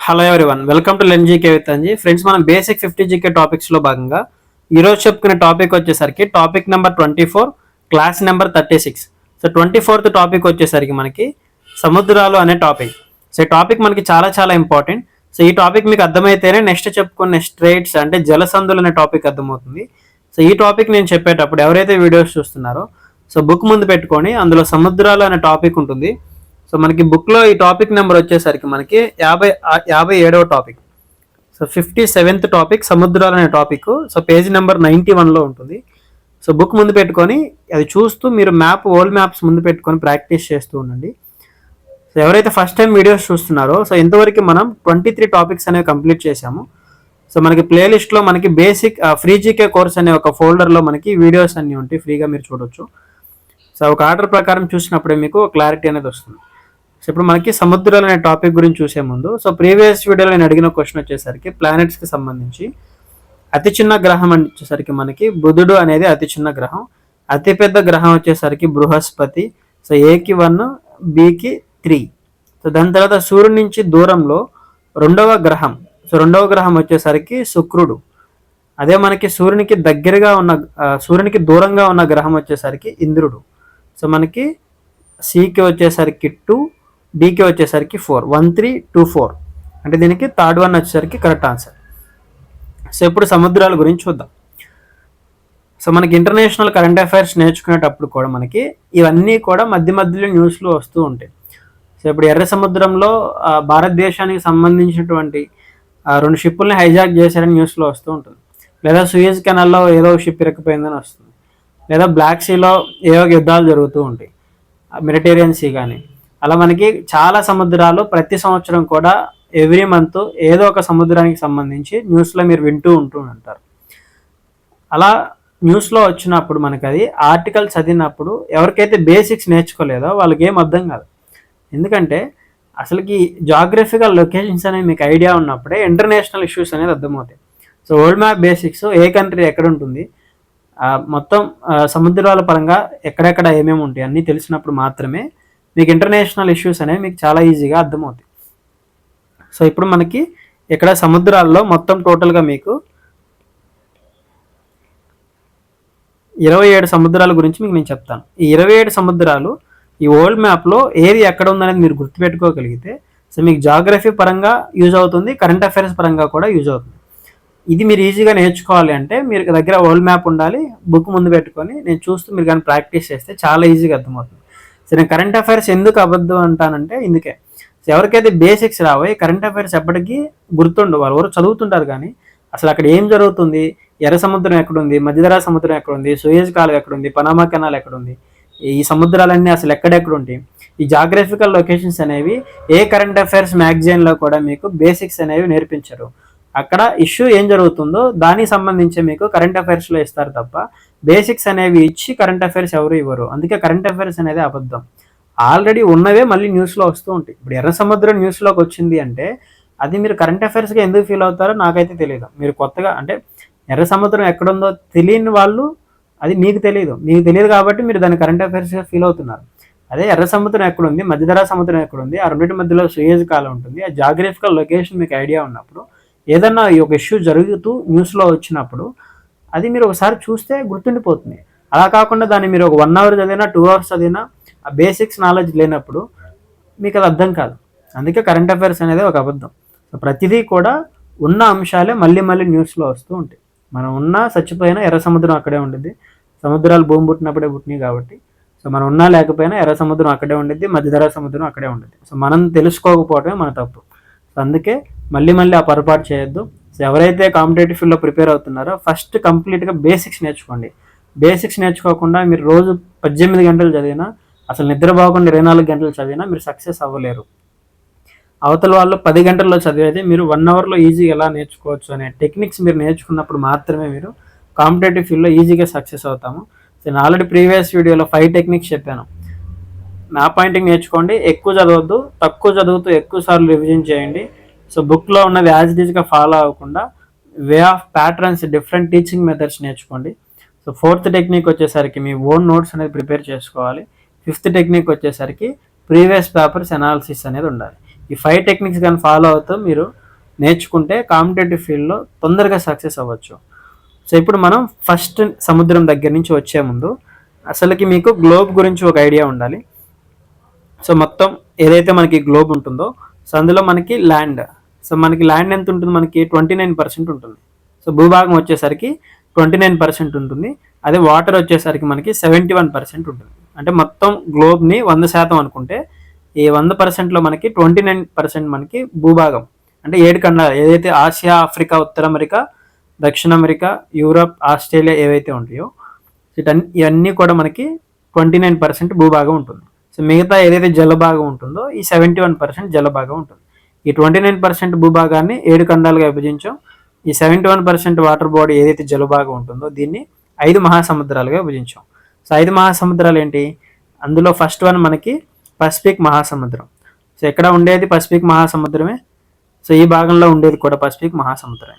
Hello one welcome to learn GK with Anji friends మనం basic fifty GK టాపిక్స్లో భాగంగా ఈరోజు చెప్పుకునే టాపిక్ వచ్చేసరికి topic number twenty four class number thirty six so twenty fourth topic వచ్చేసరికి మనకి సముద్రాలు అనే టాపిక్ సో ఈ టాపిక్ మనకి చాలా చాలా ఇంపార్టెంట్ సో ఈ టాపిక్ మీకు అర్థమైతేనే నెక్స్ట్ చెప్పుకునే స్ట్రేట్స్ అంటే జలసందులు అనే టాపిక్ అర్థమవుతుంది. సో ఈ టాపిక్ నేను చెప్పేటప్పుడు ఎవరైతే వీడియోస్ చూస్తున్నారో సో బుక్ ముందు పెట్టుకొని అందులో సముద్రాలు అనే టాపిక్ ఉంటుంది. సో మనకి బుక్లో ఈ టాపిక్ నెంబర్ వచ్చేసరికి మనకి యాభై యాభై ఏడవ topic so fifty seventh topic సముద్రాలు అనే topic so page number ninety వన్లో ఉంటుంది. సో బుక్ ముందు పెట్టుకొని అది చూస్తూ మీరు మ్యాప్ ఓల్డ్ మ్యాప్స్ ముందు పెట్టుకొని ప్రాక్టీస్ చేస్తూ ఉండండి. సో ఎవరైతే ఫస్ట్ టైం వీడియోస్ చూస్తున్నారో సో ఇంతవరకు మనం ట్వంటీ త్రీ టాపిక్స్ అనేవి కంప్లీట్ చేసాము సో మనకి ప్లేలిస్ట్లో మనకి బేసిక్ ఫ్రీ జీకే కోర్స్ అనే ఒక ఫోల్డర్లో మనకి వీడియోస్ అన్నీ ఉంటాయి. ఫ్రీగా మీరు చూడొచ్చు. సో ఒక ఆర్డర్ ప్రకారం చూసినప్పుడే మీకు క్లారిటీ అనేది వస్తుంది. సో ఇప్పుడు మనకి సముద్రాలు అనే టాపిక్ గురించి చూసే ముందు సో ప్రీవియస్ వీడియోలో నేను అడిగిన క్వశ్చన్ వచ్చేసరికి ప్లానెట్స్కి సంబంధించి అతి చిన్న గ్రహం అని వచ్చేసరికి మనకి బుధుడు అనేది అతి చిన్న గ్రహం. అతిపెద్ద గ్రహం వచ్చేసరికి బృహస్పతి సో ఏకి వన్ బికి త్రీ సో దాని తర్వాత సూర్యుడి నుంచి దూరంలో రెండవ గ్రహం సో రెండవ గ్రహం వచ్చేసరికి శుక్రుడు. అదే మనకి సూర్యునికి దగ్గరగా ఉన్న సూర్యునికి దూరంగా ఉన్న గ్రహం వచ్చేసరికి ఇంద్రుడు. సో మనకి సికి వచ్చేసరికి టూ డీకే వచ్చేసరికి four one three two four అంటే దీనికి థర్డ్ వన్ వచ్చేసరికి కరెక్ట్ ఆన్సర్ సో ఇప్పుడు సముద్రాల గురించి చూద్దాం. సో మనకి ఇంటర్నేషనల్ కరెంట్ అఫైర్స్ నేర్చుకునేటప్పుడు కూడా మనకి ఇవన్నీ కూడా మధ్య మధ్యలో న్యూస్లో వస్తూ ఉంటాయి. సో ఇప్పుడు ఎర్ర సముద్రంలో భారతదేశానికి సంబంధించినటువంటి రెండు షిప్పుల్ని హైజాక్ చేశారని న్యూస్లో వస్తూ ఉంటుంది. లేదా సూయజ్ కెనాల్లో ఏదో షిప్ ఇరకపోయిందని వస్తుంది. లేదా బ్లాక్ సీలో ఏవో యుద్ధాలు జరుగుతూ ఉంటాయి. మెడిటేరియన్ సీ కానీ అలా మనకి చాలా సముద్రాలు ప్రతి సంవత్సరం కూడా ఎవ్రీ మంత్ ఏదో ఒక సముద్రానికి సంబంధించి న్యూస్లో మీరు వింటూ ఉంటూ ఉంటారు అలా న్యూస్లో వచ్చినప్పుడు మనకి అది ఆర్టికల్ చదివినప్పుడు ఎవరికైతే బేసిక్స్ నేర్చుకోలేదో వాళ్ళకి ఏం అర్థం కాదు. ఎందుకంటే అసలుకి జాగ్రఫికల్ లొకేషన్స్ అనేవి మీకు ఐడియా ఉన్నప్పుడే ఇంటర్నేషనల్ ఇష్యూస్ అనేది అర్థమవుతాయి. సో వరల్డ్ మ్యాప్ బేసిక్స్ ఏ కంట్రీ ఎక్కడ ఉంటుంది మొత్తం సముద్రాల పరంగా ఎక్కడెక్కడ ఏమేమి ఉంటాయి అన్నీ తెలిసినప్పుడు మాత్రమే మీకు ఇంటర్నేషనల్ ఇష్యూస్ అనేవి మీకు చాలా ఈజీగా అర్థమవుతాయి. సో ఇప్పుడు మనకి ఇక్కడ సముద్రాల్లో మొత్తం టోటల్గా మీకు ఇరవై ఏడు సముద్రాల గురించి మీకు నేను చెప్తాను. ఈ ఇరవై ఏడు సముద్రాలు ఈ వరల్డ్ మ్యాప్లో ఏది ఎక్కడ ఉందనేది మీరు గుర్తుపెట్టుకోగలిగితే సో మీకు జాగ్రఫీ పరంగా యూజ్ అవుతుంది కరెంట్ అఫైర్స్ పరంగా కూడా యూజ్ అవుతుంది. ఇది మీరు ఈజీగా నేర్చుకోవాలి అంటే మీరు దగ్గర వరల్డ్ మ్యాప్ ఉండాలి బుక్ ముందు పెట్టుకొని నేను చూస్తూ మీరు కానీ ప్రాక్టీస్ చేస్తే చాలా ఈజీగా అర్థమవుతుంది. సో నేను కరెంట్ అఫైర్స్ ఎందుకు అబద్ధం అంటానంటే ఇందుకే. ఎవరికైతే బేసిక్స్ రావో కరెంట్ అఫైర్స్ ఎప్పటికీ గుర్తుండవు వాళ్ళు ఎవరు చదువుతుంటారు కానీ అసలు అక్కడ ఏం జరుగుతుంది? ఎర్ర సముద్రం ఎక్కడుంది? మధ్యధరా సముద్రం ఎక్కడుంది? సూయజ్ కాలం ఎక్కడుంది? పనామా కెనాల్ ఎక్కడుంది? ఈ సముద్రాలన్నీ అసలు ఎక్కడెక్కడ ఉంటాయి ఈ జాగ్రఫికల్ లొకేషన్స్ అనేవి ఏ కరెంట్ అఫైర్స్ మ్యాగజైన్లో కూడా మీకు బేసిక్స్ అనేవి నేర్పించరు. అక్కడ ఇష్యూ ఏం జరుగుతుందో దానికి సంబంధించి మీకు కరెంట్ అఫైర్స్లో ఇస్తారు తప్ప బేసిక్స్ అనేవి ఇచ్చి కరెంట్ అఫైర్స్ ఎవరు ఇవ్వరు. అందుకే కరెంట్ అఫైర్స్ అనేది అబద్ధం. ఆల్రెడీ ఉన్నవే మళ్ళీ న్యూస్లో వస్తూ ఉంటాయి. ఇప్పుడు ఎర్ర సముద్రం న్యూస్లోకి వచ్చింది అంటే అది మీరు కరెంట్ అఫైర్స్గా ఎందుకు ఫీల్ అవుతారో నాకైతే తెలియదు మీరు కొత్తగా అంటే ఎర్ర సముద్రం ఎక్కడుందో తెలియని వాళ్ళు అది మీకు తెలియదు మీకు తెలియదు కాబట్టి మీరు దాన్ని కరెంట్ అఫైర్స్గా ఫీల్ అవుతున్నారు. అదే ఎర్ర సముద్రం ఎక్కడుంది మధ్యధరా సముద్రం ఎక్కడుంది ఆ రెండింటి మధ్యలో సుయేజ్ కాలం ఉంటుంది. ఆ జాగ్రఫికల్ లొకేషన్ మీకు ఐడియా ఉన్నప్పుడు ఏదన్నా ఈ ఒక ఇష్యూ జరుగుతూ న్యూస్లో వచ్చినప్పుడు అది మీరు ఒకసారి చూస్తే గుర్తుండిపోతుంది. అలా కాకుండా దాన్ని మీరు ఒక వన్ అవర్ చదివినా టూ అవర్స్ చదివినా ఆ బేసిక్స్ నాలెడ్జ్ లేనప్పుడు మీకు అది అర్థం కాదు. అందుకే కరెంట్ అఫైర్స్ అనేది ఒక అబద్ధం. సో ప్రతిదీ కూడా ఉన్న అంశాలే మళ్ళీ మళ్ళీ న్యూస్లో వస్తూ ఉంటాయి. మనం ఉన్నా చచ్చిపోయినా ఎర్ర సముద్రం అక్కడే ఉంటుంది సముద్రాలు భూమి పుట్టినప్పుడే పుట్టినాయి కాబట్టి. సో మనం ఉన్నా లేకపోయినా ఎర్ర సముద్రం అక్కడే ఉండిద్ది మధ్యధరా సముద్రం అక్కడే ఉంటుంది సో మనం తెలుసుకోకపోవడమే మన తప్పు. సో అందుకే మళ్ళీ మళ్ళీ ఆ పొరపాటు చేయొద్దు. సో ఎవరైతే కాంపిటేటివ్ ఫీల్డ్లో ప్రిపేర్ అవుతున్నారో ఫస్ట్ కంప్లీట్గా బేసిక్స్ నేర్చుకోండి. బేసిక్స్ నేర్చుకోకుండా మీరు రోజు పద్దెనిమిది గంటలు చదివినా అసలు నిద్ర నిద్రపోకుండా ఇరవై నాలుగు గంటలు చదివినా మీరు సక్సెస్ అవ్వలేరు. అవతల వాళ్ళు పది గంటల్లో చదివేది మీరు వన్ అవర్లో ఈజీగా ఎలా నేర్చుకోవచ్చు అనే టెక్నిక్స్ మీరు నేర్చుకున్నప్పుడు మాత్రమే మీరు కాంపిటేటివ్ ఫీల్డ్లో ఈజీగా సక్సెస్ అవుతాము. సో నేను ఆల్రెడీ ప్రీవియస్ వీడియోలో ఫైవ్ టెక్నిక్స్ చెప్పాను. నా పాయింటింగ్ నేర్చుకోండి ఎక్కువ చదవద్దు తక్కువ చదువుతూ ఎక్కువ సార్లు రివిజన్ చేయండి. సో బుక్లో ఉన్నది యాజ్ ఇట్ ఈజ్గా ఫాలో అవ్వకుండా way of patterns different teaching methods నేర్చుకోండి. సో ఫోర్త్ టెక్నిక్ వచ్చేసరికి మీ ఓన్ నోట్స్ అనేది ప్రిపేర్ చేసుకోవాలి. ఫిఫ్త్ టెక్నిక్ వచ్చేసరికి ప్రీవియస్ పేపర్స్ అనాలిసిస్ అనేది ఉండాలి. ఈ ఫైవ్ టెక్నిక్స్ కానీ ఫాలో అవుతూ మీరు నేర్చుకుంటే కాంపిటేటివ్ ఫీల్డ్లో తొందరగా సక్సెస్ అవ్వచ్చు. సో ఇప్పుడు మనం ఫస్ట్ సముద్రం దగ్గర నుంచి వచ్చే ముందు అసలుకి మీకు గ్లోబ్ గురించి ఒక ఐడియా ఉండాలి. సో మొత్తం ఏదైతే మనకి గ్లోబ్ ఉంటుందో సో అందులో మనకి ల్యాండ్ సో మనకి ల్యాండ్ ఎంత ఉంటుంది? మనకి ట్వంటీ నైన్ పర్సెంట్ ఉంటుంది. సో భూభాగం వచ్చేసరికి ట్వంటీ నైన్ పర్సెంట్ ఉంటుంది. అదే వాటర్ వచ్చేసరికి మనకి సెవెంటీ వన్ పర్సెంట్ ఉంటుంది. అంటే మొత్తం గ్లోబ్ని వంద శాతం అనుకుంటే ఈ వంద పర్సెంట్లో మనకి ట్వంటీ నైన్ పర్సెంట్ మనకి భూభాగం. అంటే ఏడు ఖండాలు ఏదైతే ఆసియా ఆఫ్రికా ఉత్తర అమెరికా దక్షిణ అమెరికా యూరప్ ఆస్ట్రేలియా ఏవైతే ఉంటాయో వీటన్ని ఇవన్నీ కూడా మనకి ట్వంటీ నైన్ పర్సెంట్ భూభాగం ఉంటుంది. సో మిగతా ఏదైతే జలభాగం ఉంటుందో ఈ సెవెంటీ వన్ పర్సెంట్ జలభాగం ఉంటుంది. ఈ ట్వంటీ నైన్ పర్సెంట్ భూభాగాన్ని ఏడు ఖండాలుగా విభజించాం. ఈ seventy one percent water body ఏదైతే జలభాగం ఉంటుందో దీన్ని ఐదు మహాసముద్రాలుగా విభజించాం. సో ఐదు మహాసముద్రాలు ఏంటి? అందులో ఫస్ట్ వన్ మనకి పసిఫిక్ మహాసముద్రం. సో ఎక్కడ ఉండేది పసిఫిక్ మహాసముద్రమే? సో ఈ భాగంలో ఉండేది కూడా పసిఫిక్ మహాసముద్రమే.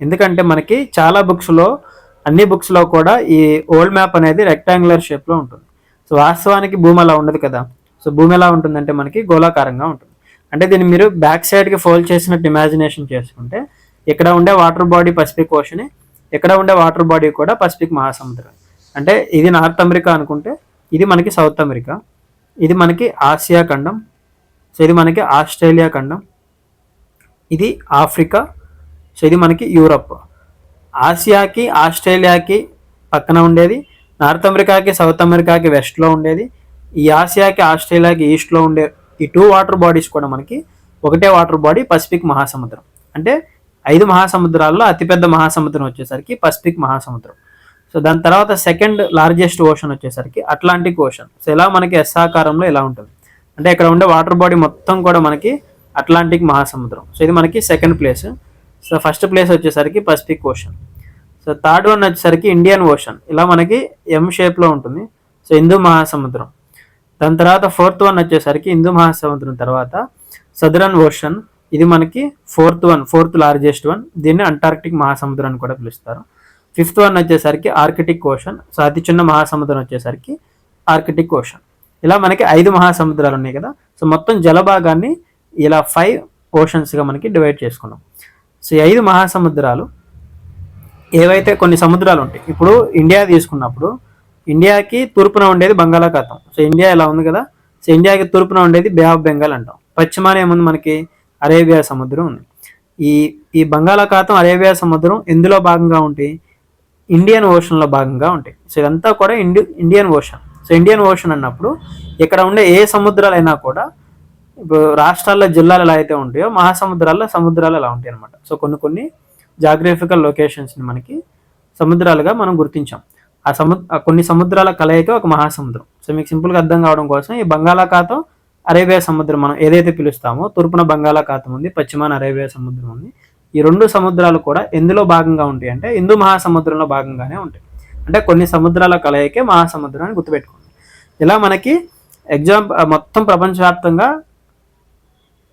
ఎందుకంటే మనకి చాలా బుక్స్లో అన్ని బుక్స్లో కూడా ఈ ఓల్డ్ మ్యాప్ అనేది రెక్టాంగులర్ షేప్లో ఉంటుంది. సో వాస్తవానికి భూమి అలా ఉండదు కదా. సో భూమి ఎలా ఉంటుందంటే మనకి గోళాకారంగా ఉంటుంది. అంటే దీన్ని మీరు బ్యాక్ సైడ్కి ఫోల్డ్ చేసినట్టు ఇమాజినేషన్ చేసుకుంటే ఇక్కడ ఉండే వాటర్ బాడీ పసిఫిక్ ఓషన్ ఇక్కడ ఉండే వాటర్ బాడీ కూడా పసిఫిక్ మహాసముద్రం. అంటే ఇది నార్త్ అమెరికా అనుకుంటే ఇది మనకి సౌత్ అమెరికా ఇది మనకి ఆసియా ఖండం సో ఇది మనకి ఆస్ట్రేలియా ఖండం ఇది ఆఫ్రికా సో ఇది మనకి యూరప్. ఆసియాకి ఆస్ట్రేలియాకి పక్కన ఉండేది నార్త్ అమెరికాకి సౌత్ అమెరికాకి వెస్ట్లో ఉండేది ఈ ఆసియాకి ఆస్ట్రేలియాకి ఈస్ట్లో ఉండే ఈ టూ వాటర్ బాడీస్ కూడా మనకి ఒకటే వాటర్ బాడీ పసిఫిక్ మహాసముద్రం అంటే ఐదు మహాసముద్రాల్లో అతిపెద్ద మహాసముద్రం వచ్చేసరికి పసిఫిక్ మహాసముద్రం సో దాని తర్వాత సెకండ్ లార్జెస్ట్ ఓషన్ వచ్చేసరికి అట్లాంటిక్ ఓషన్ సో ఇలా మనకి ఎస్ ఆకారంలో ఇలా ఉంటుంది. అంటే ఇక్కడ ఉండే వాటర్ బాడీ మొత్తం కూడా మనకి అట్లాంటిక్ మహాసముద్రం సో ఇది మనకి second place so first place వచ్చేసరికి Pacific ocean so third one వచ్చేసరికి ఇండియన్ ఓషన్ ఇలా మనకి ఎం షేప్లో ఉంటుంది. సో హిందూ మహాసముద్రం దాని తర్వాత ఫోర్త్ వన్ వచ్చేసరికి హిందూ మహాసముద్రం తర్వాత సదరన్ ఓషన్. ఇది మనకి fourth one fourth largest one. దీన్ని అంటార్క్టిక్ మహాసముద్రం అని కూడా పిలుస్తారు. ఫిఫ్త్ వన్ వచ్చేసరికి ఆర్కిటిక్ ఓషన్. సో అతి చిన్న మహాసముద్రం వచ్చేసరికి ఆర్కిటిక్ ఓషన్. ఇలా మనకి ఐదు మహాసముద్రాలు ఉన్నాయి కదా. సో మొత్తం జలభాగాన్ని ఇలా ఫైవ్ ఓషన్స్గా మనకి డివైడ్ చేసుకున్నాం. సో ఈ ఐదు మహాసముద్రాలు ఏవైతే కొన్ని సముద్రాలు ఉంటాయి ఇప్పుడు ఇండియా తీసుకున్నప్పుడు ఇండియాకి తూర్పున ఉండేది బంగాళాఖాతం. సో ఇండియా ఇలా ఉంది కదా? సో ఇండియాకి తూర్పున ఉండేది బే ఆఫ్ బెంగాల్ అంటాం. పశ్చిమాన ఏముంది మనకి? అరేబియా సముద్రం ఉంది. ఈ ఈ బంగాళాఖాతం అరేబియా సముద్రం ఎందులో భాగంగా ఉంటాయి ఇండియన్ ఓషన్లో భాగంగా ఉంటాయి. సో ఇదంతా కూడా ఇండి Indian ocean. So Indian ocean అన్నప్పుడు ఇక్కడ ఉండే ఏ సముద్రాలైనా కూడా ఇప్పుడు రాష్ట్రాల్లో జిల్లాలు ఎలా అయితే ఉంటాయో మహాసముద్రాల్లో సముద్రాలు ఎలా ఉంటాయి అనమాట సో కొన్ని కొన్ని జాగ్రఫికల్ లొకేషన్స్ని మనకి సముద్రాలుగా మనం గుర్తించాం. ఆ సము కొన్ని సముద్రాల కలయిక ఒక మహాసముద్రం. సో మీకు సింపుల్గా అర్థం కావడం కోసం ఈ బంగాళాఖాతం అరేబియా సముద్రం మనం ఏదైతే పిలుస్తామో తూర్పున బంగాళాఖాతం ఉంది పశ్చిమాన అరేబియా సముద్రం ఉంది. ఈ రెండు సముద్రాలు కూడా ఎందులో భాగంగా ఉంటాయి అంటే హిందూ మహాసముద్రంలో భాగంగానే ఉంటాయి. అంటే కొన్ని సముద్రాల కలయికే మహాసముద్రాన్ని గుర్తుపెట్టుకోండి. ఇలా మనకి ఎగ్జామ్ మొత్తం ప్రపంచవ్యాప్తంగా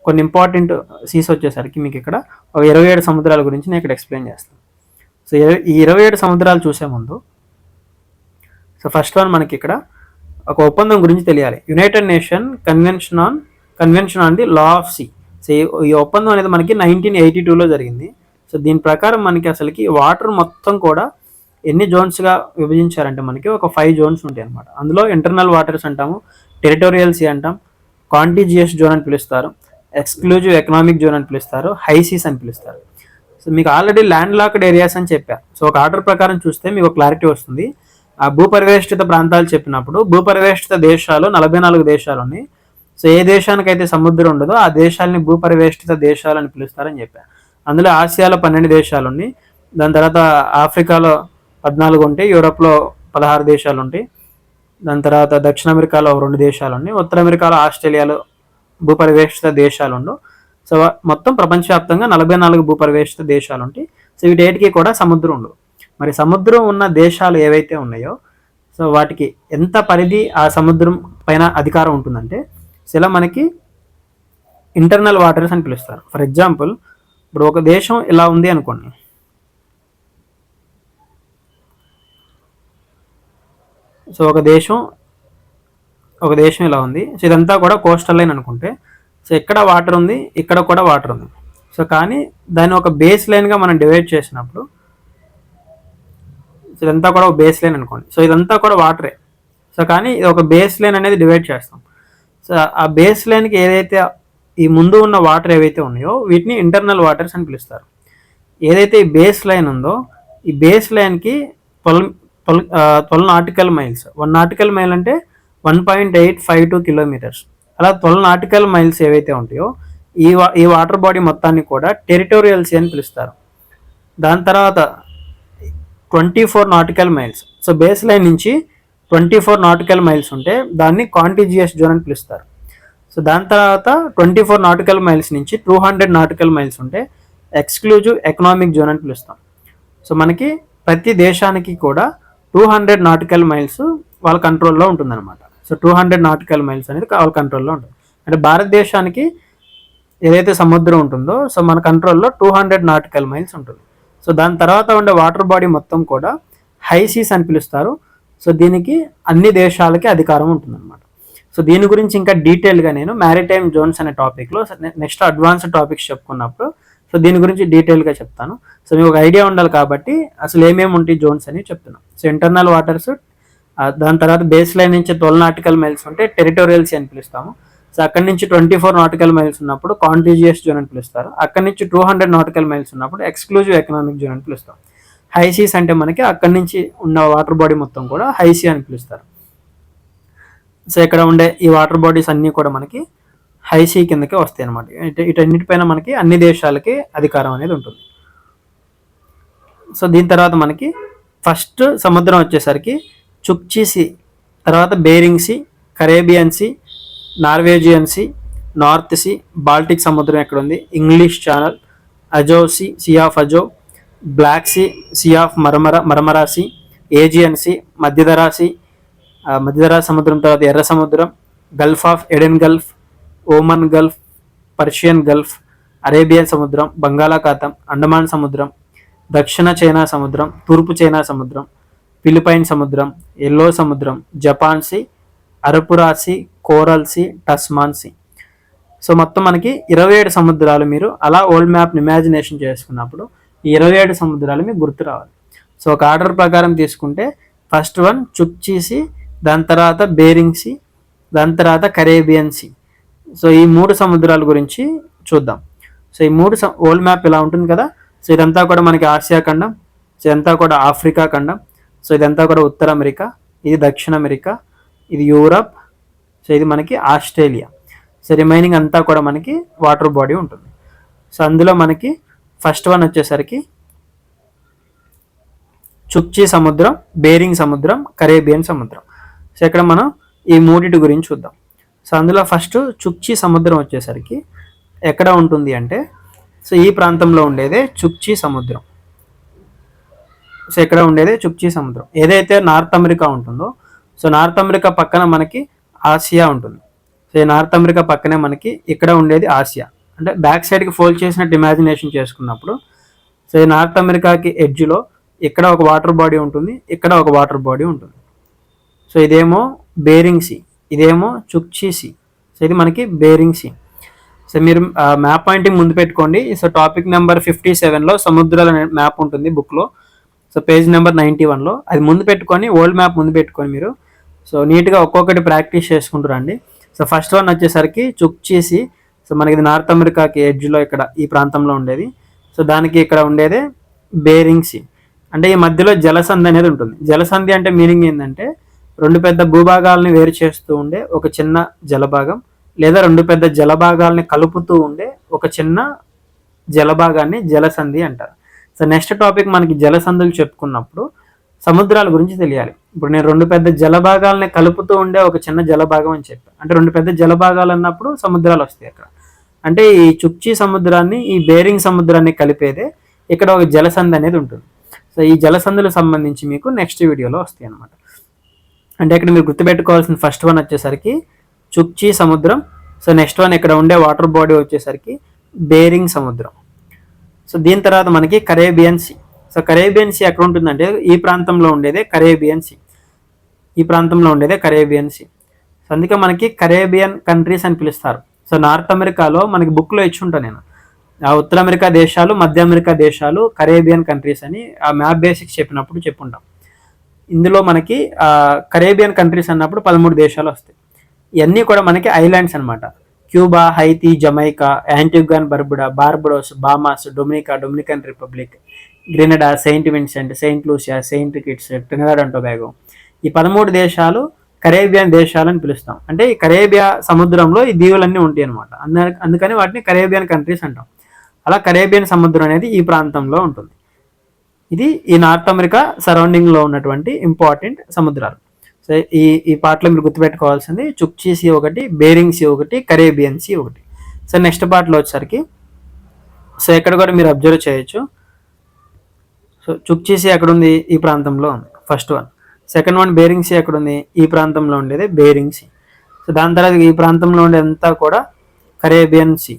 కొన్ని ఇంపార్టెంట్ సీస్ వచ్చేసరికి మీకు ఇక్కడ ఒక ఇరవై ఏడు సముద్రాల గురించి నేను ఇక్కడ ఎక్స్ప్లెయిన్ చేస్తాను. సో ఈ ఇరవై ఏడు సముద్రాలు చూసే ముందు సో ఫస్ట్ వన్ మనకి ఇక్కడ ఒక ఒప్పందం గురించి తెలియాలి. United Nation convention on convention on the law of sea so ఈ ఒప్పందం అనేది మనకి నైన్టీన్ ఎయిటీ టూలో జరిగింది. సో దీని ప్రకారం మనకి అసలుకి వాటర్ మొత్తం కూడా ఎన్ని జోన్స్గా విభజించారంటే మనకి ఒక ఫైవ్ జోన్స్ ఉంటాయి అనమాట అందులో ఇంటర్నల్ వాటర్స్ అంటాము టెరిటోరియల్ సీ అంటాం కాంటిజియస్ జోన్ అని పిలుస్తారు ఎక్స్క్లూజివ్ ఎకనామిక్ జోన్ అని పిలుస్తారు హైసీస్ అని పిలుస్తారు. సో మీకు ఆల్రెడీ ల్యాండ్ లాక్డ్ ఏరియాస్ అని చెప్పారు సో ఒక ఆర్డర్ ప్రకారం చూస్తే మీకు క్లారిటీ వస్తుంది. భూపరివేష్టిత ప్రాంతాలు చెప్పినప్పుడు భూపరివేష్టిత దేశాలు నలభై నాలుగు దేశాలు ఉన్నాయి. సో ఏ దేశానికైతే సముద్రం ఉండదో ఆ దేశాలని భూపరివేష్టిత దేశాలు అని పిలుస్తారని చెప్పారు అందులో ఆసియాలో పన్నెండు దేశాలు ఉన్నాయి. దాని తర్వాత ఆఫ్రికాలో పద్నాలుగు ఉంటాయి. యూరోప్లో పదహారు దేశాలు ఉంటాయి. దాని తర్వాత దక్షిణ అమెరికాలో రెండు దేశాలు ఉన్నాయి. ఉత్తర అమెరికాలో ఆస్ట్రేలియాలో భూపరివేష్టిత దేశాలు ఉండవు సో మొత్తం ప్రపంచవ్యాప్తంగా నలభై నాలుగు భూపరివేష్టిత దేశాలు ఉంటాయి. సో వీటేటికి కూడా సముద్రం ఉండవు మరి సముద్రం ఉన్న దేశాలు ఏవైతే ఉన్నాయో సో వాటికి ఎంత పరిధి ఆ సముద్రం పైన అధికారం ఉంటుందంటే సో ఇలా మనకి ఇంటర్నల్ వాటర్స్ అని పిలుస్తారు. ఫర్ ఎగ్జాంపుల్ ఇప్పుడు ఒక దేశం ఇలా ఉంది అనుకోండి. సో ఒక దేశం ఒక దేశం ఇలా ఉంది. సో ఇదంతా కూడా కోస్టల్ లైన్ అనుకుంటే సో ఇక్కడ వాటర్ ఉంది ఇక్కడ కూడా వాటర్ ఉంది. సో కానీ దాన్ని ఒక బేస్ లైన్గా మనం డివైడ్ చేసినప్పుడు సో ఇదంతా కూడా ఒక బేస్ లైన్ అనుకోండి. సో ఇదంతా కూడా వాటరే సో కానీ ఇది ఒక బేస్ లైన్ అనేది డివైడ్ చేస్తాం. సో ఆ బేస్ లైన్కి ఏదైతే ఈ ముందు ఉన్న వాటర్ ఏవైతే ఉన్నాయో వీటిని ఇంటర్నల్ వాటర్స్ అని పిలుస్తారు. ఏదైతే ఈ బేస్ లైన్ ఉందో ఈ బేస్ లైన్కి twelve twelve nautical miles one nautical mile అంటే one point eight five two kilometres అలా ట్వెల్వ్ నాటికల్ మైల్స్ ఏవైతే ఉంటాయో ఈ వా ఈ వాటర్ బాడీ మొత్తాన్ని కూడా టెరిటోరియల్స్ అని పిలుస్తారు. దాని తర్వాత twenty four nautical miles. So base line నుంచి ట్వంటీ ఫోర్ నాటికల్ మైల్స్ ఉంటే దాన్ని కాంటిజియస్ జోన్ అని పిలుస్తారు. సో దాని తర్వాత ట్వంటీ ఫోర్ నాటికల్ మైల్స్ నుంచి టూ హండ్రెడ్ నాటికల్ మైల్స్ ఉంటే ఎక్స్క్లూజివ్ ఎకనామిక్ జోన్ అని పిలుస్తాం. సో మనకి ప్రతి దేశానికి కూడా టూ హండ్రెడ్ నాటికల్ మైల్స్ వాళ్ళ కంట్రోల్లో ఉంటుందన్నమాట. So two hundred nautical miles అనేది వాళ్ళ కంట్రోల్లో ఉంటుంది. అంటే భారతదేశానికి ఏదైతే సముద్రం ఉంటుందో సో మన కంట్రోల్లో టూ హండ్రెడ్ నాటికల్ మైల్స్ ఉంటుంది. సో దాని తర్వాత ఉండే వాటర్ బాడీ మొత్తం కూడా హైసీస్ అని పిలుస్తారు. సో దీనికి అన్ని దేశాలకి అధికారం ఉంటుందన్నమాట. సో దీని గురించి ఇంకా డీటెయిల్గా నేను మ్యారిటైమ్ జోన్స్ అనే టాపిక్లో నెక్స్ట్ అడ్వాన్స్డ్ టాపిక్స్ చెప్పుకున్నప్పుడు సో దీని గురించి డీటెయిల్గా చెప్తాను. సో మీకు ఒక ఐడియా ఉండాలి కాబట్టి అసలు ఏమేమి ఉంటాయి జోన్స్ అని చెప్తున్నాను. సో ఇంటర్నల్ వాటర్స్ దాని తర్వాత బేస్ లైన్ నుంచి ట్వెల్వ్ నాటికల్ మైల్స్ ఉంటే టెరిటోరియల్స్ అని పిలుస్తాము. సో అక్కడి నుంచి ట్వంటీ ఫోర్ నాటికల్ మైల్స్ ఉన్నప్పుడు కాంటిజియస్ జోన్ అని పిలుస్తారు. అక్కడి నుంచి టూ హండ్రెడ్ నాటికల్ మైల్స్ ఉన్నప్పుడు ఎక్స్క్లూజివ్ ఎకనామిక్ జోన్ అని పిలుస్తాం హైసీస్ అంటే మనకి అక్కడి నుంచి ఉన్న వాటర్ బాడీ మొత్తం కూడా హైసీ అని పిలుస్తారు. సో ఇక్కడ ఉండే ఈ వాటర్ బాడీస్ అన్నీ కూడా మనకి హైసీ కిందకే వస్తాయి అనమాట ఇటన్నిటిపైన మనకి అన్ని దేశాలకి అధికారం అనేది ఉంటుంది. సో దీని తర్వాత మనకి ఫస్ట్ సముద్రం వచ్చేసరికి చుక్చి తర్వాత Bering sea Caribbean sea Norwegian sea North sea Baltic సముద్రం ఎక్కడ ఉంది English channel Azov sea sea of Azov black sea sea of Marmara Marmara sea Aegean sea మధ్యధరా సీ మధ్యధరా సముద్రం తర్వాత ఎర్ర సముద్రం gulf of Aden gulf Oman gulf Persian gulf Arabian సముద్రం బంగాళాఖాతం అండమాన్ సముద్రం దక్షిణ చైనా సముద్రం తూర్పు చైనా సముద్రం ఫిలిపైన్ సముద్రం ఎల్లో సముద్రం Japan sea Arafura sea coral sea Tasman sea so మొత్తం మనకి ఇరవై ఏడు సముద్రాలు మీరు అలా ఓల్డ్ మ్యాప్ని ఇమాజినేషన్ చేసుకున్నప్పుడు ఈ ఇరవై ఏడు సముద్రాలు మీకు గుర్తు రావాలి. సో ఒక ఆర్డర్ ప్రకారం తీసుకుంటే ఫస్ట్ వన్ చుక్చీసి దాని తర్వాత బేరింగ్ సీ దాని తర్వాత కరేబియన్ సీ సో ఈ మూడు సముద్రాల గురించి చూద్దాం. సో ఈ మూడు ఓల్డ్ మ్యాప్ ఇలా ఉంటుంది కదా? సో ఇదంతా కూడా మనకి ఆసియా ఖండం సో ఇదంతా కూడా ఆఫ్రికా ఖండం సో ఇదంతా కూడా ఉత్తర అమెరికా ఇది దక్షిణ అమెరికా ఇది యూరప్ సో ఇది మనకి ఆస్ట్రేలియా. సో రిమైనింగ్ అంతా కూడా మనకి వాటర్ బాడీ ఉంటుంది. సో అందులో మనకి ఫస్ట్ వన్ వచ్చేసరికి చుక్చి సముద్రం బేరింగ్ సముద్రం కరేబియన్ సముద్రం. సో ఇక్కడ మనం ఈ మూడిటి గురించి చూద్దాం. సో అందులో ఫస్ట్ చుక్చి సముద్రం వచ్చేసరికి ఎక్కడ ఉంటుంది అంటే సో ఈ ప్రాంతంలో ఉండేదే చుక్చి సముద్రం. సో ఇక్కడ ఉండేదే చుక్చి సముద్రం. ఏదైతే నార్త్ అమెరికా ఉంటుందో సో నార్త్ అమెరికా పక్కన మనకి ఆసియా ఉంటుంది. సో నార్త్ అమెరికా పక్కనే మనకి ఇక్కడ ఉండేది ఆసియా. అంటే బ్యాక్ సైడ్కి ఫోల్డ్ చేసినట్టు ఇమాజినేషన్ చేసుకున్నప్పుడు సో ఈ నార్త్ అమెరికాకి ఎడ్జ్లో ఇక్కడ ఒక వాటర్ బాడీ ఉంటుంది ఇక్కడ ఒక వాటర్ బాడీ ఉంటుంది. సో ఇదేమో బేరింగ్ సీ ఇదేమో చుక్చీ సీ. సో ఇది మనకి బేరింగ్ సీ. సో మీరు మ్యాప్ పాయింటింగ్ ముందు పెట్టుకోండి. సో టాపిక్ నెంబర్ ఫిఫ్టీ సెవెన్లో సముద్రాల మ్యాప్ ఉంటుంది బుక్లో సో పేజ్ నెంబర్ నైంటీ వన్లో అది ముందు పెట్టుకొని ఓల్డ్ మ్యాప్ ముందు పెట్టుకొని మీరు సో నీట్గా ఒక్కొక్కటి ప్రాక్టీస్ చేసుకుంటూ రండి. సో ఫస్ట్ వన్ వచ్చేసరికి చుక్ చేసి సో మనకి నార్త్ అమెరికాకి ఎడ్జ్లో ఇక్కడ ఈ ప్రాంతంలో ఉండేది. సో దానికి ఇక్కడ ఉండేది బేరింగ్ సీ అంటే ఈ మధ్యలో జలసంధి అనేది ఉంటుంది. జలసంధి అంటే మీనింగ్ ఏంటంటే రెండు పెద్ద భూభాగాలని వేరు చేస్తూ ఉండే ఒక చిన్న జలభాగం లేదా రెండు పెద్ద జలభాగాల్ని కలుపుతూ ఉండే ఒక చిన్న జలభాగాన్ని జలసంధి అంటారు. సో నెక్స్ట్ టాపిక్ మనకి జలసంధులు చెప్పుకున్నప్పుడు సముద్రాల గురించి తెలియాలి. ఇప్పుడు నేను రెండు పెద్ద జలభాగాలని కలుపుతూ ఉండే ఒక చిన్న జలభాగం అని చెప్పాను అంటే రెండు పెద్ద జలభాగాలు అన్నప్పుడు సముద్రాలు వస్తాయి అక్కడ. అంటే ఈ చుక్చి సముద్రాన్ని ఈ బేరింగ్ సముద్రాన్ని కలిపేదే ఇక్కడ ఒక జలసంధి అనేది ఉంటుంది. సో ఈ జలసంధులకు సంబంధించి మీకు నెక్స్ట్ వీడియోలో వస్తాయి అనమాట అంటే ఇక్కడ మీరు గుర్తుపెట్టుకోవాల్సిన ఫస్ట్ వన్ వచ్చేసరికి చుక్చి సముద్రం. సో నెక్స్ట్ వన్ ఇక్కడ ఉండే వాటర్ బాడీ వచ్చేసరికి బేరింగ్ సముద్రం. సో దీని తర్వాత మనకి Caribbean sea so Caribbean sea ఎక్కడ ఉంటుందంటే ఈ ప్రాంతంలో ఉండేదే కరేబియన్ సీ. ఈ ప్రాంతంలో ఉండేదే కరేబియన్ సీ. సో అందుకే మనకి కరేబియన్ కంట్రీస్ అని పిలుస్తారు. సో నార్త్ అమెరికాలో మనకి బుక్లో ఇచ్చి ఉంటాను నేను. ఆ ఉత్తర అమెరికా దేశాలు మధ్య అమెరికా దేశాలు కరేబియన్ కంట్రీస్ అని ఆ మ్యాప్ బేసిక్స్ చెప్పినప్పుడు చెప్పుంటాం. ఇందులో మనకి కరేబియన్ కంట్రీస్ అన్నప్పుడు పదమూడు దేశాలు వస్తాయి. ఇవన్నీ కూడా మనకి ఐలాండ్స్ అనమాట Cuba Haiti Jamaica Antigua and Barbuda Barbados Bahamas Dominica Dominican Republic Grenada Saint Vincent Saint Lucia Saint Kitts Trinidad and Tobago ఈ పదమూడు దేశాలు కరేబియన్ దేశాలని పిలుస్తాం. అంటే ఈ కరేబియా సముద్రంలో ఈ దీవులన్నీ ఉంటాయి అనమాట అందుకని వాటిని కరేబియన్ కంట్రీస్ అంటాం. అలా కరేబియన్ సముద్రం అనేది ఈ ప్రాంతంలో ఉంటుంది. ఇది ఈ నార్త్ అమెరికా సరౌండింగ్లో ఉన్నటువంటి ఇంపార్టెంట్ సముద్రాలు. సో ఈ ఈ పార్ట్లో మీరు గుర్తుపెట్టుకోవాల్సింది చుక్చీ సీ ఒకటి బేరింగ్ సీ ఒకటి కరేబియన్ సీ ఒకటి. సో నెక్స్ట్ పార్ట్లో వచ్చేసరికి సో ఇక్కడ కూడా మీరు అబ్జర్వ్ చేయొచ్చు. సో చుక్చీ సీ ఎక్కడ ఉంది ఈ ప్రాంతంలో? ఉంది first one second one Bering sea ఎక్కడ ఉంది ఈ ప్రాంతంలో ఉండేది బేరింగ్ సీ సో దాని తర్వాత ఈ ప్రాంతంలో ఉండేదంతా కూడా కరేబియన్ సీ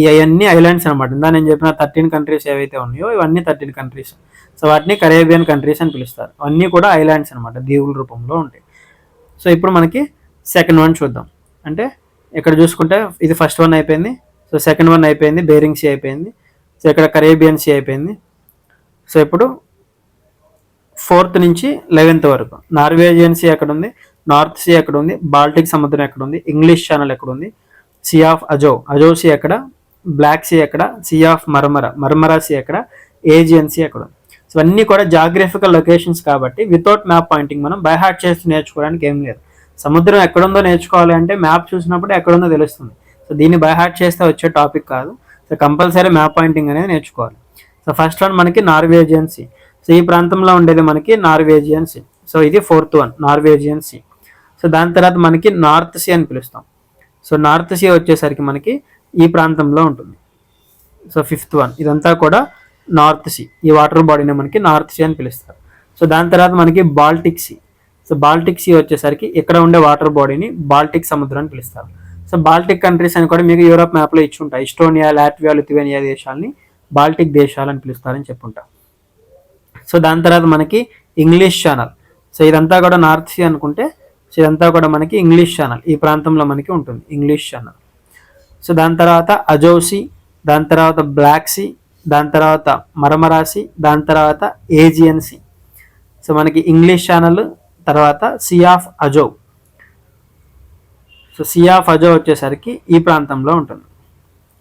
ఈ అవన్నీ ఐలాండ్స్ అనమాట ఇందా నేను చెప్పిన థర్టీన్ కంట్రీస్ ఏవైతే ఉన్నాయో ఇవన్నీ థర్టీన్ కంట్రీస్ సో వాటిని కరేబియన్ కంట్రీస్ అని పిలుస్తారు. అవన్నీ కూడా ఐలాండ్స్ అనమాట దీవుల రూపంలో ఉంటాయి. సో ఇప్పుడు మనకి సెకండ్ వన్ చూద్దాం. అంటే ఇక్కడ చూసుకుంటే ఇది ఫస్ట్ వన్ అయిపోయింది. సో సెకండ్ వన్ అయిపోయింది బేరింగ్ సీ అయిపోయింది. సో ఇక్కడ కరేబియన్ సీ అయిపోయింది. సో ఇప్పుడు ఫోర్త్ నుంచి లెవెన్త్ వరకు నార్వేజియన్ సీ ఎక్కడ ఉంది నార్త్ సీ ఎక్కడ ఉంది బాల్టిక్ సముద్రం ఎక్కడ ఉంది ఇంగ్లీష్ ఛానల్ ఎక్కడ ఉంది sea of Azov. Azov sea ఎక్కడ? బ్లాక్ సీ ఎక్కడ? Sea of Marmara. Marmara sea ఎక్కడ? ఏజియన్ సీ ఎక్కడ? ఉంది సో అన్నీ కూడా జాగ్రఫికల్ లొకేషన్స్ కాబట్టి వితౌట్ మ్యాప్ పాయింటింగ్ మనం బైహార్ట్ చేసి నేర్చుకోవడానికి ఏం లేదు. సముద్రం ఎక్కడుందో నేర్చుకోవాలి అంటే మ్యాప్ చూసినప్పుడు ఎక్కడుందో తెలుస్తుంది. సో దీన్ని బైహార్ట్ చేస్తే వచ్చే టాపిక్ కాదు. సో కంపల్సరీ మ్యాప్ పాయింటింగ్ అనేది నేర్చుకోవాలి. సో ఫస్ట్ వన్ మనకి నార్వేజియన్ సీ సో ఈ ప్రాంతంలో ఉండేది మనకి నార్వేజియన్ సీ సో ఇది fourth one Norwegian sea so దాని తర్వాత మనకి నార్త్ సీ అని పిలుస్తాం. సో నార్త్ సీ వచ్చేసరికి మనకి ఈ ప్రాంతంలో ఉంటుంది. సో ఫిఫ్త్ వన్ ఇదంతా కూడా నార్త్ సీ ఈ వాటర్ బాడీని మనకి నార్త్ సీ అని పిలుస్తారు. సో దాని తర్వాత మనకి Baltic sea so Baltic sea వచ్చేసరికి ఇక్కడ ఉండే వాటర్ బాడీని బాల్టిక్ సముద్రం అని పిలుస్తారు. సో బాల్టిక్ కంట్రీస్ అని కూడా మీకు యూరోప్ మ్యాప్లో ఇచ్చి ఉంటాయి. ఇస్టోనియా లాట్వియా లిథువేనియా దేశాలని బాల్టిక్ దేశాలని పిలుస్తారని చెప్పుంటా. సో దాని తర్వాత మనకి ఇంగ్లీష్ ఛానల్. సో ఇదంతా కూడా నార్త్ సీ అనుకుంటే సో ఇదంతా కూడా మనకి ఇంగ్లీష్ ఛానల్. ఈ ప్రాంతంలో మనకి ఉంటుంది ఇంగ్లీష్ ఛానల్. సో దాని తర్వాత అజోసి దాని తర్వాత బ్లాక్ సీ దాని తర్వాత మరమరాసి దాని తర్వాత ఏజియన్సీ సో. మనకి ఇంగ్లీష్ ఛానల్ తర్వాత sea of Azov so sea of Azov వచ్చేసరికి ఈ ప్రాంతంలో ఉంటుంది.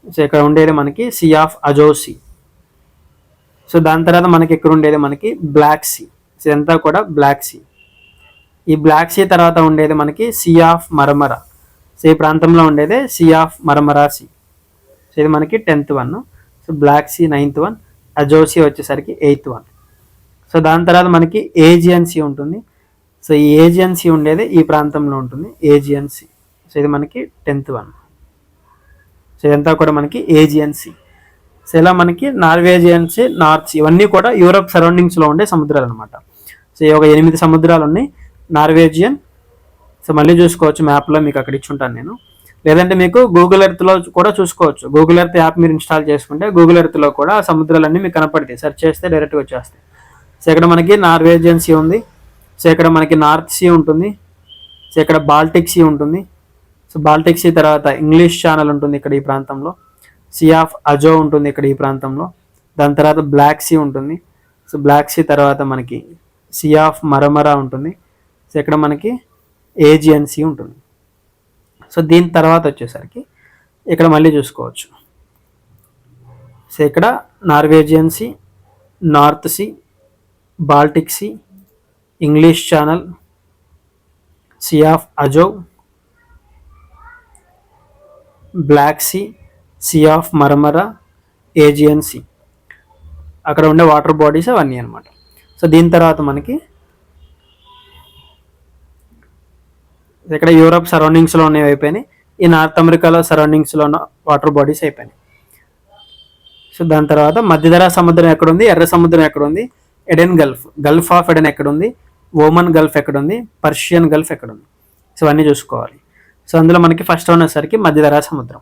సో ఇక్కడ ఉండేది మనకి సి ఆఫ్ అజోసి సో దాని తర్వాత మనకి ఇక్కడ ఉండేది మనకి బ్లాక్ సీ సో ఇదంతా కూడా బ్లాక్ సీ ఈ బ్లాక్ సీ తర్వాత ఉండేది మనకి సి ఆఫ్ మరమర సో ఈ ప్రాంతంలో ఉండేదే sea of Marmara sea so ఇది మనకి tenth one so black sea ninth one Azov sea వచ్చేసరికి ఎయిత్ వన్ సో దాని తర్వాత మనకి ఏజియన్ సీ ఉంటుంది. సో ఈ ఏజియన్ సీ ఉండేది ఈ ప్రాంతంలో ఉంటుంది ఏజియన్ సీ సో ఇది మనకి టెన్త్ వన్ సో ఇదంతా కూడా మనకి ఏజియన్సీ సో ఇలా మనకి నార్వేజియన్సీ నార్త్స్ నార్త్ ఇవన్నీ కూడా యూరప్ సరౌండింగ్స్లో ఉండే సముద్రాలు అనమాట సో ఈ ఒక ఎనిమిది సముద్రాలు ఉన్నాయి నార్వేజియన్ సో మళ్ళీ చూసుకోవచ్చు మ్యాప్లో మీకు అక్కడ ఇచ్చుంటాను నేను. లేదంటే మీకు గూగుల్ ఎర్త్లో కూడా చూసుకోవచ్చు. గూగుల్ ఎర్త్ యాప్ మీరు ఇన్స్టాల్ చేసుకుంటే గూగుల్ ఎర్త్లో కూడా ఆ సముద్రాలన్నీ మీకు కనపడతాయి. సెర్చ్ చేస్తే డైరెక్ట్గా వచ్చేస్తాయి. సో ఇక్కడ మనకి నార్వేజియన్ సీ ఉంది. సో ఇక్కడ మనకి నార్త్ సీ ఉంటుంది. సో ఇక్కడ బాల్టిక్ సీ ఉంటుంది. సో బాల్టిక్సీ తర్వాత ఇంగ్లీష్ ఛానల్ ఉంటుంది ఇక్కడ ఈ ప్రాంతంలో. సీ ఆఫ్ అజో ఉంటుంది ఇక్కడ ఈ ప్రాంతంలో. దాని తర్వాత బ్లాక్ సీ ఉంటుంది. సో బ్లాక్ సీ తర్వాత మనకి సీ ఆఫ్ మరమరా ఉంటుంది. సో ఇక్కడ మనకి ఏజియన్ సీ ఉంటుంది. సో దీని తర్వాత వచ్చేసరికి ఇక్కడ మళ్ళీ చూసుకోవచ్చు. సో ఇక్కడ Norwegian sea North sea Baltic sea English channel sea of Azov black sea sea of Marmara Aegean sea అక్కడ ఉండే వాటర్ బాడీస్ అవన్నీ అనమాట సో దీని తర్వాత మనకి ఇక్కడ యూరప్ సరౌండింగ్స్లో ఉన్నవి అయిపోయినాయి. ఈ నార్త్ అమెరికాలో సరౌండింగ్స్లో ఉన్న వాటర్ బాడీస్ అయిపోయినాయి. సో దాని తర్వాత మధ్యధరా సముద్రం ఎక్కడుంది? ఎర్ర సముద్రం ఎక్కడుంది? Aden gulf gulf of Aden ఎక్కడుంది? ఓమన్ గల్ఫ్ ఎక్కడుంది? పర్షియన్ గల్ఫ్ ఎక్కడుంది? సో అన్నీ చూసుకోవాలి. సో అందులో మనకి ఫస్ట్ వన్ వచ్చేసరికి మధ్యధరా సముద్రం.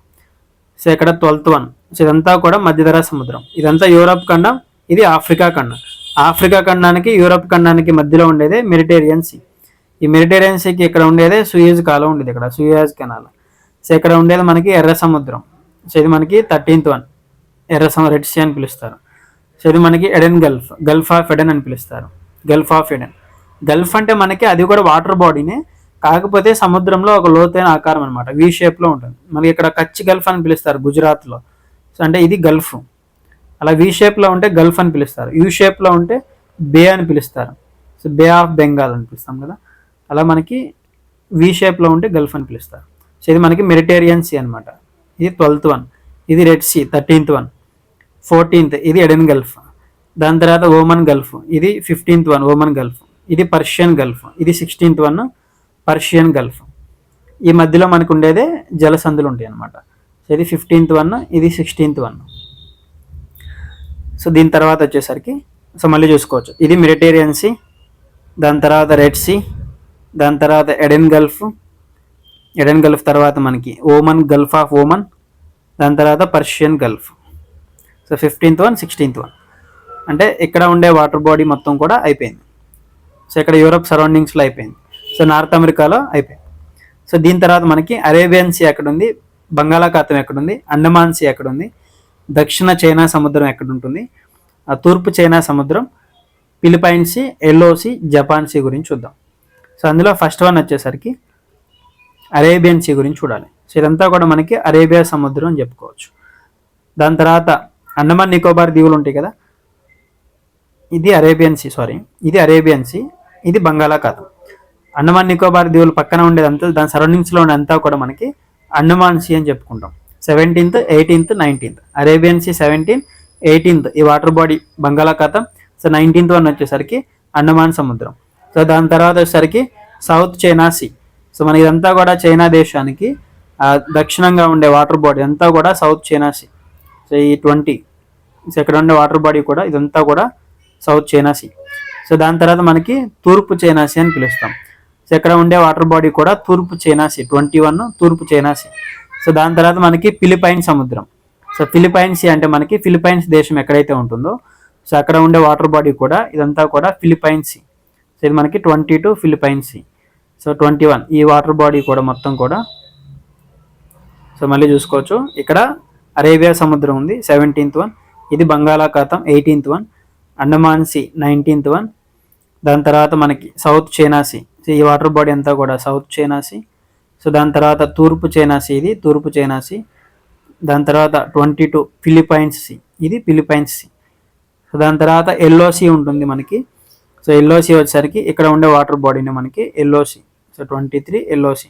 సో ఇక్కడ ట్వెల్త్ వన్ సో ఇదంతా కూడా మధ్యధరా సముద్రం. ఇదంతా యూరప్ ఖండం ఇది ఆఫ్రికా ఖండం. ఆఫ్రికా ఖండానికి యూరప్ ఖండానికి మధ్యలో ఉండేదే మెడిటేరియన్ సీ. ఈ మెడిటేరియన్ సీకి ఇక్కడ ఉండేదే సుయేజ్ కాలం ఉండేది ఇక్కడ సుయేజ్ కెనాల్. సో ఇక్కడ ఉండేది మనకి ఎర్ర సముద్రం. సో ఇది మనకి థర్టీన్త్ వన్ ఎర్ర సమ రెడ్ సీ అని పిలుస్తారు. సో ఇది మనకి Aden gulf gulf of Aden అని పిలుస్తారు. Gulf of Aden. గల్ఫ్ అంటే మనకి అది కూడా వాటర్ బాడీనే కాకపోతే సముద్రంలో ఒక లోతైన ఆకారం అనమాట వి షేప్లో ఉంటుంది. మనకి ఇక్కడ కచ్ గల్ఫ్ అని పిలుస్తారు గుజరాత్లో. సో అంటే ఇది గల్ఫ్. అలా వి షేప్లో ఉంటే గల్ఫ్ అని పిలుస్తారు. యూ షేప్లో ఉంటే బే అని పిలుస్తారు. సో బే ఆఫ్ బెంగాల్ అని పిలుస్తాం కదా. అలా మనకి వి షేప్లో ఉంటే గల్ఫ్ అని పిలుస్తారు. సో ఇది మనకి మెడిటేరియన్ సీ అనమాట ఇది ట్వెల్త్ వన్. ఇది red sea thirteenth one. Fourteenth ఇది ఎడెన్ గల్ఫ్. దాని తర్వాత ఓమన్ గల్ఫ్. ఇది ఫిఫ్టీన్త్ వన్ ఓమన్ గల్ఫ్. ఇది పర్షియన్ గల్ఫ్. ఇది సిక్స్టీన్త్ వన్ పర్షియన్ గల్ఫ్. ఈ మధ్యలో మనకు ఉండేదే జలసందులు ఉంటాయి అనమాట సో ఇది ఫిఫ్టీన్త్ వన్ ఇది సిక్స్టీన్త్ వన్ సో దీని తర్వాత వచ్చేసరికి సో మళ్ళీ చూసుకోవచ్చు. ఇది మెడిటేరియన్ సీ దాని తర్వాత రెడ్ సీ దాని తర్వాత ఎడెన్ గల్ఫ్ ఎడెన్ గల్ఫ్ తర్వాత మనకి ఓమన్ గల్ఫ్ ఆఫ్ ఓమన్ దాని తర్వాత Persian gulf so fifteenth one sixteenth one అంటే ఇక్కడ ఉండే వాటర్ బాడీ మొత్తం కూడా అయిపోయింది. సో ఇక్కడ యూరప్ సరౌండింగ్స్లో అయిపోయింది. సో నార్త్ అమెరికాలో అయిపోయింది. సో దీని తర్వాత మనకి అరేబియన్ సీ ఎక్కడ ఉంది బంగాళాఖాతం ఎక్కడుంది? అండమాన్ సీ ఎక్కడుంది? దక్షిణ చైనా సముద్రం ఎక్కడ ఉంటుంది ఆ తూర్పు చైనా సముద్రం Philippine sea yellow sea Japan sea గురించి చూద్దాం. సో అందులో ఫస్ట్ వన్ వచ్చేసరికి అరేబియన్ సీ గురించి చూడాలి. సో ఇదంతా కూడా మనకి అరేబియా సముద్రం అని చెప్పుకోవచ్చు. దాని తర్వాత అండమాన్ నికోబార్ దీవులు ఉంటాయి కదా? ఇది అరేబియన్ సీ సారీ. ఇది అరేబియన్ సీ ఇది బంగాళాఖాతం. అండమాన్ నికోబార్ దీవులు పక్కన ఉండేదంతా దాని సరౌండింగ్స్లో ఉండేదంతా కూడా మనకి అండమాన్ సీ అని చెప్పుకుంటాం. Seventeenth eighteenth nineteenth Arabian sea seventeen eighteenth ఈ వాటర్ బాడీ బంగాళాఖాతం. సో నైన్టీన్త్ వన్ వచ్చేసరికి అండమాన్ సముద్రం. సో దాని తర్వాత వచ్చేసరికి సౌత్ చైనా సీ సో మన ఇదంతా కూడా చైనా దేశానికి దక్షిణంగా ఉండే వాటర్ బాడీ అంతా కూడా సౌత్ చైనా సీ సో ఈ ట్వంటీ. సో ఇక్కడ ఉండే వాటర్ బాడీ కూడా ఇదంతా కూడా సౌత్ చైనా సీ సో దాని తర్వాత మనకి తూర్పు చైనా సీ అని పిలుస్తాం. సో ఇక్కడ ఉండే వాటర్ బాడీ కూడా తూర్పు చైనా సీ ట్వంటీ వన్ తూర్పు చైనా సీ సో దాని తర్వాత మనకి ఫిలిపైన్ సముద్రం. సో ఫిలిపైన్ సీ అంటే మనకి ఫిలిపైన్స్ దేశం ఎక్కడైతే ఉంటుందో సో అక్కడ ఉండే వాటర్ బాడీ కూడా ఇదంతా కూడా ఫిలిపైన్ సీ. సో ఇది మనకి twenty two Philippine sea. So twenty one ఈ వాటర్ బాడీ కూడా మొత్తం కూడా. సో మళ్ళీ చూసుకోవచ్చు. ఇక్కడ అరేబియా సముద్రం ఉంది సెవెంటీన్త్ వన్ ఇది బంగాళాఖాతం eighteenth one Andaman sea nineteenth one దాని తర్వాత మనకి సౌత్ చైనా సీ. సో ఈ వాటర్ బాడీ అంతా కూడా సౌత్ చైనా సీ సో దాని తర్వాత తూర్పు చైనా సీ ఇది తూర్పు చైనా సీ దాని తర్వాత ట్వంటీ టూ ఫిలిపైన్స్ సీ ఇది ఫిలిపైన్స్ సీ. సో దాని తర్వాత ఎల్లో సీ ఉంటుంది మనకి. సో ఎల్లో సీ వచ్చేసరికి ఇక్కడ ఉండే వాటర్ బాడీని మనకి yellow sea so twenty three yellow sea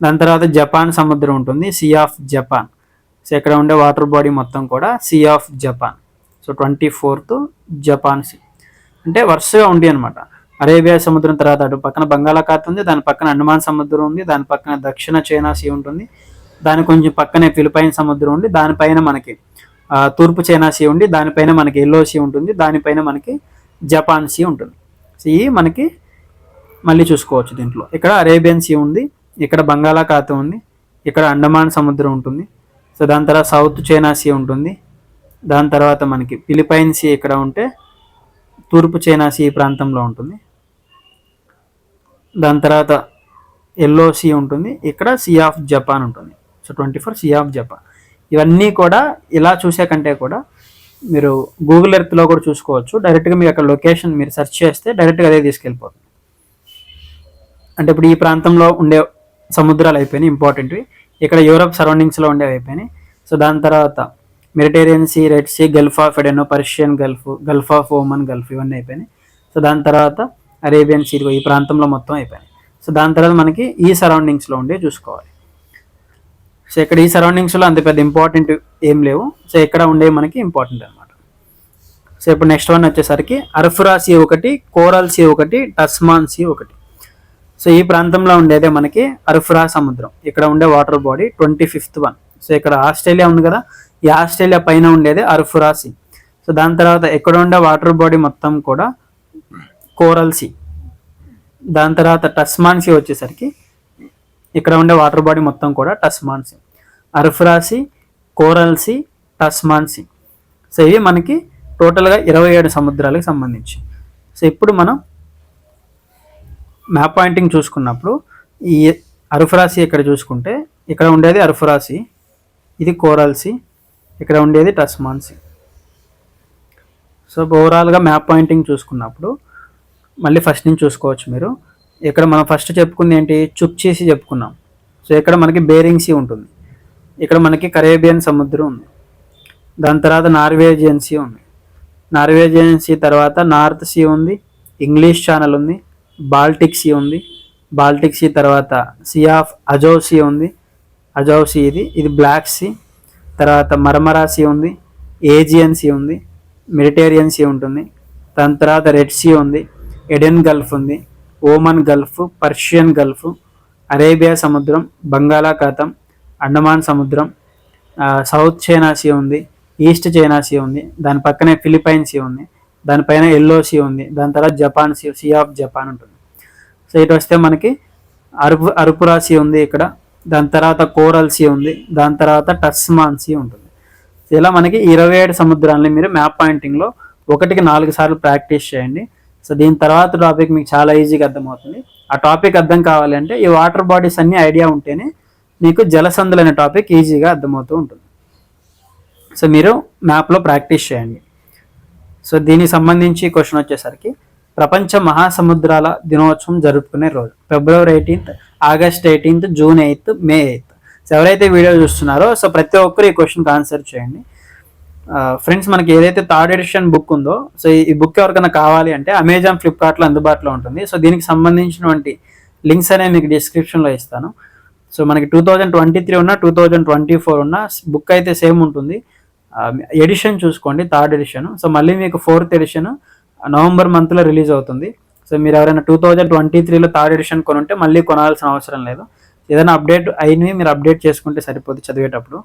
దాని తర్వాత జపాన్ సముద్రం ఉంటుంది సీ ఆఫ్ జపాన్ సో ఇక్కడ ఉండే వాటర్ బాడీ మొత్తం కూడా sea of Japan so twenty fourth Japan sea. అంటే వరుసగా ఉంది అనమాట. అరేబియా సముద్రం తర్వాత అటు పక్కన బంగాళాఖాతం ఉంది దాని పక్కన అండమాన్ సముద్రం ఉంది దాని పక్కన దక్షిణ చైనా సీ ఉంటుంది దాని కొంచెం పక్కనే ఫిలిపైన్ సముద్రం ఉంది దానిపైన మనకి తూర్పు చైనా సీ ఉండి దానిపైన మనకి ఎల్లో సీ ఉంటుంది దానిపైన మనకి జపాన్ సీ ఉంటుంది. సో మనకి మళ్ళీ చూసుకోవచ్చు దీంట్లో. ఇక్కడ అరేబియన్ సీ ఉంది ఇక్కడ బంగాళాఖాతం ఉంది ఇక్కడ అండమాన్ సముద్రం ఉంటుంది సో దాని తర్వాత సౌత్ చైనా సీ ఉంటుంది దాని తర్వాత మనకి ఫిలిపైన్ సీ ఇక్కడ ఉంటే తూర్పు చైనా సీ ఈ ప్రాంతంలో ఉంటుంది. దాని తర్వాత ఎల్లో సి ఉంటుంది ఇక్కడ సి ఆఫ్ జపాన్ ఉంటుంది. So twenty four sea of Japan ఇవన్నీ కూడా ఇలా చూసే కంటే కూడా మీరు గూగుల్ ఎర్త్లో కూడా చూసుకోవచ్చు. డైరెక్ట్గా మీకు అక్కడ లొకేషన్ మీరు సెర్చ్ చేస్తే డైరెక్ట్గా అదే తీసుకెళ్ళిపోతుంది. అంటే ఇప్పుడు ఈ ప్రాంతంలో ఉండే సముద్రాలు అయిపోయినాయి ఇంపార్టెంట్వి ఇక్కడ యూరప్ సరౌండింగ్స్లో ఉండేవి అయిపోయినాయి. సో దాని తర్వాత Mediterranean sea red sea gulf of ఎడెనో Persian gulf gulf of Oman gulf ఇవన్నీ అయిపోయినాయి. సో దాని తర్వాత అరేబియన్ సీ ఈ ప్రాంతంలో మొత్తం అయిపోయినాయి. సో దాని తర్వాత మనకి ఈ సరౌండింగ్స్లో ఉండే చూసుకోవాలి. సో ఇక్కడ ఈ సరౌండింగ్స్లో అంత పెద్ద ఇంపార్టెంట్ ఏం లేవు. సో ఇక్కడ ఉండేవి మనకి ఇంపార్టెంట్ అనమాట సో ఇప్పుడు నెక్స్ట్ వన్ వచ్చేసరికి అర్ఫురా సీ ఒకటి కోరల్ సీ ఒకటి టస్మాన్ సీ ఒకటి. సో ఈ ప్రాంతంలో ఉండేదే మనకి అర్ఫురా సముద్రం. ఇక్కడ ఉండే water body twenty fifth one so ఇక్కడ ఆస్ట్రేలియా ఉంది కదా ఈ ఆస్ట్రేలియా పైన ఉండేది అర్ఫురా సీ. సో దాని తర్వాత ఎక్కడ ఉండే వాటర్ బాడీ మొత్తం కూడా కోరల్ సీ. దాని తర్వాత టస్మాన్ సీ వచ్చేసరికి ఇక్కడ ఉండే వాటర్ బాడీ మొత్తం కూడా Tasman sea. Arafura sea coral sea Tasman sea. So ఇవి మనకి టోటల్గా ఇరవై ఏడు సముద్రాలకు సంబంధించి. సో ఇప్పుడు మనం మ్యాప్ పాయింటింగ్ చూసుకున్నప్పుడు ఈ అరుఫరాసి ఇక్కడ చూసుకుంటే ఇక్కడ ఉండేది అర్ఫురాసి ఇది కోరల్సి ఇక్కడ ఉండేది టస్మాన్సి సో. ఓవరాల్గా మ్యాప్ పాయింటింగ్ చూసుకున్నప్పుడు మళ్ళీ ఫస్ట్ నుంచి చూసుకోవచ్చు మీరు. ఇక్కడ మనం ఫస్ట్ చెప్పుకుంది ఏంటి? చుక్ చేసి చెప్పుకున్నాం. సో ఇక్కడ మనకి బేరింగ్ సీ ఉంటుంది. ఇక్కడ మనకి కరేబియన్ సముద్రం ఉంది. దాని తర్వాత నార్వేజియన్ సీ ఉంది. నార్వేజియన్ సీ తర్వాత నార్త్ సీ ఉంది. ఇంగ్లీష్ ఛానల్ ఉంది. బాల్టిక్ సీ ఉంది. బాల్టిక్ సీ తర్వాత సీ ఆఫ్ అజౌ సీ ఉంది. అజౌ సీ ఇది. ఇది బ్లాక్ సీ తర్వాత మరమరా సీ ఉంది. ఏజియన్ సీ ఉంది. మెడిటేరియన్ సీ ఉంటుంది. దాని తర్వాత రెడ్ సీ ఉంది. ఎడెన్ గల్ఫ్ ఉంది Oman gulf Persian gulf Arabia సముద్రం బంగాళాఖాతం అండమాన్ సముద్రం సౌత్ చైనా సీ ఉంది ఈస్ట్ చైనా సీ ఉంది దాని పక్కనే ఫిలిపైన్ సీ ఉంది దానిపైన ఎల్లో సీ ఉంది దాని తర్వాత Japan sea sea of Japan ఉంటుంది. సో ఇటు వస్తే మనకి అరుపు అరుపురా సీ ఉంది ఇక్కడ దాని తర్వాత కోరల్ సీ ఉంది దాని తర్వాత టస్మాన్ సీ ఉంటుంది ఇలా మనకి ఇరవై ఏడు సముద్రాలని మీరు మ్యాప్ పాయింటింగ్లో ఒకటికి నాలుగు సార్లు ప్రాక్టీస్ చేయండి. సో దీని తర్వాత టాపిక్ మీకు చాలా ఈజీగా అర్థమవుతుంది. ఆ టాపిక్ అర్థం కావాలంటే ఈ వాటర్ బాడీస్ అన్ని ఐడియా ఉంటేనే మీకు జలసందులు అనే టాపిక్ ఈజీగా అర్థమవుతూ ఉంటుంది. సో మీరు మ్యాప్లో ప్రాక్టీస్ చేయండి. సో దీనికి సంబంధించి క్వశ్చన్ వచ్చేసరికి ప్రపంచ మహాసముద్రాల దినోత్సవం జరుపుకునే రోజు February eighteenth August eighteenth June eighth May eighth so ఎవరైతే వీడియో చూస్తున్నారో సో ప్రతి ఒక్కరు ఈ క్వశ్చన్కి ఆన్సర్ చేయండి. ఫ్రెండ్స్ మనకి ఏదైతే థర్డ్ ఎడిషన్ బుక్ ఉందో సో ఈ బుక్ ఎవరికైనా కావాలి అంటే అమెజాన్ ఫ్లిప్కార్ట్లో అందుబాటులో ఉంటుంది. సో దీనికి సంబంధించినటువంటి లింక్స్ అనేవి మీకు డిస్క్రిప్షన్లో ఇస్తాను. సో మనకి టూ థౌజండ్ ట్వంటీ త్రీ ఉన్న టూ థౌజండ్ ట్వంటీ ఫోర్ ఉన్న బుక్ అయితే సేమ్ ఉంటుంది. ఎడిషన్ చూసుకోండి థర్డ్ ఎడిషన్ సో మళ్ళీ మీకు ఫోర్త్ ఎడిషన్ నవంబర్ మంత్లో రిలీజ్ అవుతుంది. సో మీరు ఎవరైనా టూ థౌజండ్ ట్వంటీ త్రీలో థర్డ్ ఎడిషన్ కొనుంటే మళ్ళీ కొనాల్సిన అవసరం లేదు. ఏదైనా అప్డేట్ అయినవి మీరు అప్డేట్ చేసుకుంటే సరిపోతుంది చదివేటప్పుడు.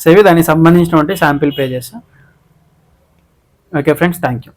సో ఇవి దానికి సంబంధించినటువంటి sample pages okay friends thank you